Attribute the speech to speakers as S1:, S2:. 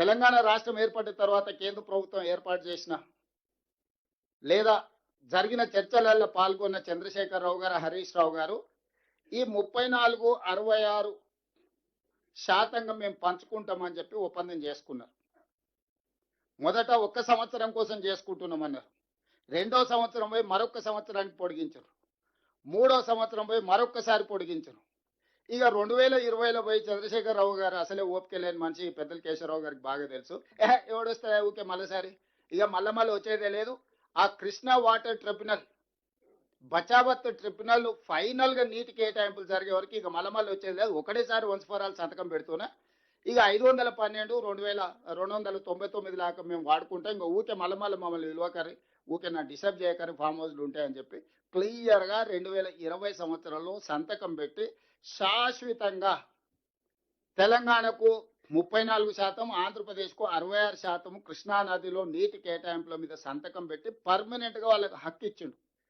S1: తెలంగాణ రాష్ట్రం ఏర్పడిన తర్వాత కేంద్ర ప్రభుత్వం ఏర్పాటు చేసిన లేదా జరిగిన చర్చలలో పాల్గొన్న చంద్రశేఖరరావు గారు హరీష్ రావు గారు ఈ ముప్పై నాలుగు అరవై ఆరు శాతంగా మేము పంచుకుంటామని చెప్పి ఒప్పందం చేసుకున్నారు. మొదట ఒక్క సంవత్సరం కోసం చేసుకుంటున్నామన్నారు. రెండో సంవత్సరం పోయి మరొక సంవత్సరానికి పొడిగించరు. మూడో సంవత్సరం పోయి మరొక్కసారి పొడిగించరు. ఇక రెండు వేల ఇరవైలో పోయి చంద్రశేఖరరావు గారు అసలే ఓపిక లేని మనిషి పెద్దల కేశవరావు గారికి బాగా తెలుసు. ఏహ ఎవడొస్తా ఊకే మళ్ళీసారి ఇక మళ్ళీ మళ్ళీ వచ్చేదే లేదు. ఆ Krishna water tribunal Bachawat tribunal ఫైనల్గా నీటి కేటాయింపులు జరిగే వరకు ఇక మళ్ళీ మళ్ళీ వచ్చేది లేదు. ఒకటేసారి వన్స్ ఫర్ ఆల్ సంతకం పెడుతున్నా ఇక ఐదు వందల పన్నెండు రెండు వేల రెండు వందల తొంభై తొమ్మిది దాకా మేము వాడుకుంటాం. ఇంకా ఊకే మళ్ళీ మళ్ళీ మమ్మల్ని విలువకరి ఊకే నా డిస్టర్బ్ చేయకరి ఫామ్ హౌస్లు ఉంటాయని చెప్పి క్లియర్గా రెండు వేల ఇరవై సంవత్సరంలో సంతకం పెట్టి శాశ్వతంగా తెలంగాణకు ముప్పై నాలుగు శాతం ఆంధ్రప్రదేశ్కు అరవై ఆరు శాతం కృష్ణా నదిలో నీటి కేటాయింపుల మీద సంతకం పెట్టి పర్మనెంట్గా వాళ్ళకి హక్కు ఇచ్చిండు.